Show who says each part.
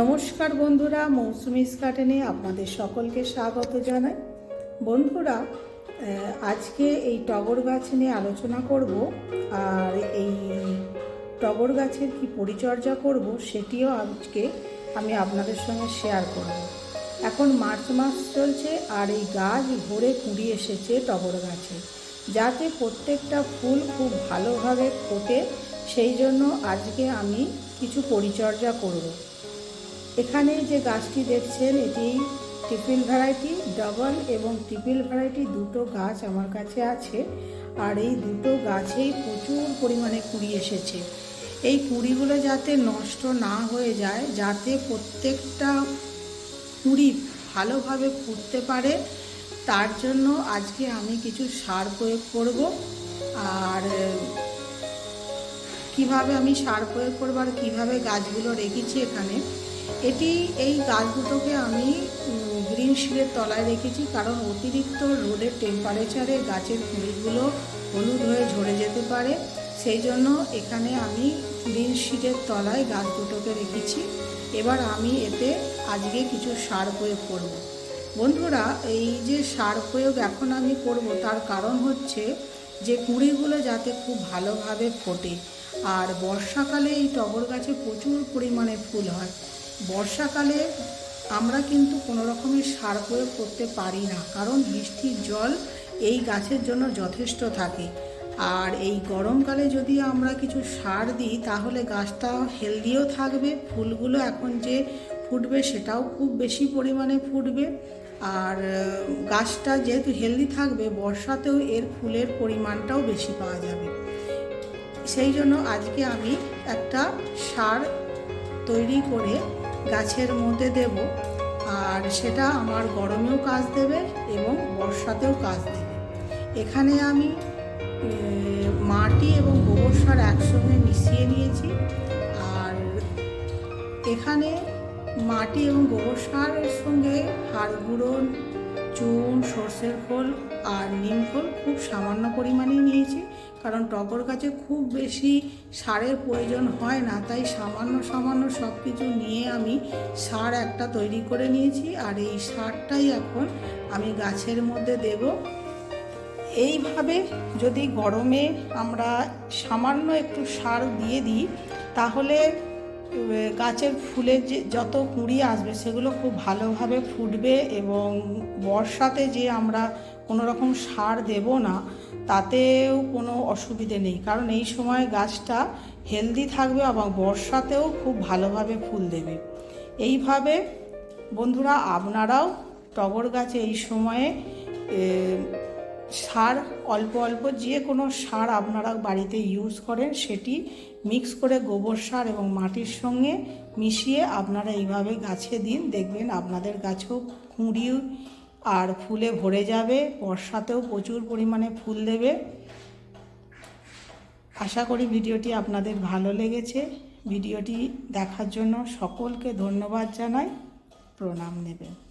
Speaker 1: নমস্কার বন্ধুরা মৌসুমিস গার্ডেনে আপনাদের সকলকে স্বাগত জানাই। বন্ধুরা আজকে এই টগর গাছ নিয়ে আলোচনা করব, আর এই টগর গাছের কি পরিচর্যা করব সেটিও আজকে আমি আপনাদের সঙ্গে শেয়ার করব। এখন মার্চ মাস চলছে, আর এই গাছ ভরে কুড়ি এসেছে টগর গাছে, যাতে প্রত্যেকটা ফুল খুব ভালোভাবে ফোটে। সেই জন্য আজকে আমি কিছু পরিচর্যা করব। এখানে যে গাছটি দেখছেন, এটি টিপিল ভ্যারাইটি, ডবল এবং টিপিল ভ্যারাইটি দুটো গাছ আমার কাছে আছে। আর এই দুটো গাছেই প্রচুর পরিমাণে কুড়ি এসেছে। এই কুড়িগুলো যাতে নষ্ট না হয়ে যায়, যাতে প্রত্যেকটা কুড়ি ভালোভাবে ফুটতে পারে, তার জন্য আজকে আমি কিছু সার প্রয়োগ করব। আর, কীভাবে আমি সার প্রয়োগ করব আর কীভাবে গাছগুলো রেখেছি এখানে এটি এই গাছ দুটোকে আমি গ্রিন শিলের তলায় রেখেছি কারণ অতিরিক্ত রোদের টেম্পারেচারে গাছের কুড়িগুলো হলুদ হয়ে ঝরে যেতে পারে। সেই জন্য এখানে আমি গ্রিন শিটের তলায় গাছ দুটোকে রেখেছি। এবার আমি এতে আজকে কিছু সার প্রয়োগ করব। বন্ধুরা, এই যে সার প্রয়োগ এখন আমি করব তার কারণ হচ্ছে যে কুড়িগুলো যাতে খুব ভালোভাবে ফোটে। আর বর্ষাকালে এই টগর গাছে প্রচুর পরিমাণে ফুল হয়। বর্ষাকালে আমরা কিন্তু কোনো রকমের সার প্রয়োগ করতে পারি না, কারণ বৃষ্টির জল এই গাছের জন্য যথেষ্ট থাকে। আর এই গরমকালে যদি আমরা কিছু সার দিই, তাহলে গাছটা হেলদিও থাকবে, ফুলগুলো এখন যে ফুটবে সেটাও খুব বেশি পরিমাণে ফুটবে। আর গাছটা যেহেতু হেলদি থাকবে, বর্ষাতেও এর ফুলের পরিমাণটাও বেশি পাওয়া যাবে। সেই জন্য আজকে আমি একটা সার তৈরি করে গাছের মধ্যে দেব আর সেটা আমার গরমেও কাজ দেবে এবং বর্ষাতেও কাজ দেবে। এখানে আমি মাটি এবং গোবর সার একসঙ্গে মিশিয়ে নিয়েছি আর এখানে মাটি এবং গোবর সারের সঙ্গে হাড় গুঁড়ো, চুন, সর্ষের খোল আর নিম খোল খুব সামান্য পরিমাণে নিয়েছি। কারণ টগর গাছে খুব বেশি সারের প্রয়োজন হয় না, তাই সামান্য সামান্য সব কিছু নিয়ে আমি সার একটা তৈরি করে নিয়েছি আর এই সারটাই এখন আমি গাছের মধ্যে দেব। এইভাবে যদি গরমে আমরা সামান্য একটু সার দিয়ে দিই, তাহলে গাছের ফুলের যে যত কুঁড়ি আসবে সেগুলো খুব ভালোভাবে ফুটবে এবং বর্ষাতে যে আমরা কোনো রকম সার দেব না, তাতেও কোনো অসুবিধে নেই। কারণ এই সময় গাছটা হেলদি থাকবে এবং বর্ষাতেও খুব ভালোভাবে ফুল দেবে। এইভাবে বন্ধুরা আপনারাও টগর গাছে এই সময়ে সার, অল্প অল্প যে কোনো সার আপনারা বাড়িতে ইউজ করেন, সেটি মিক্স করে গোবর সার এবং মাটির সঙ্গে মিশিয়ে আপনারা এইভাবে গাছে দিন। দেখবেন আপনাদের গাছেও কুঁড়ি আর ফুলে ভরে যাবে, বর্ষাতেও প্রচুর পরিমাণে ফুল দেবে। আশা করি ভিডিওটি আপনাদের ভালো লেগেছে। ভিডিওটি দেখার জন্য সকলকে ধন্যবাদ জানাই। প্রণাম নেবেন।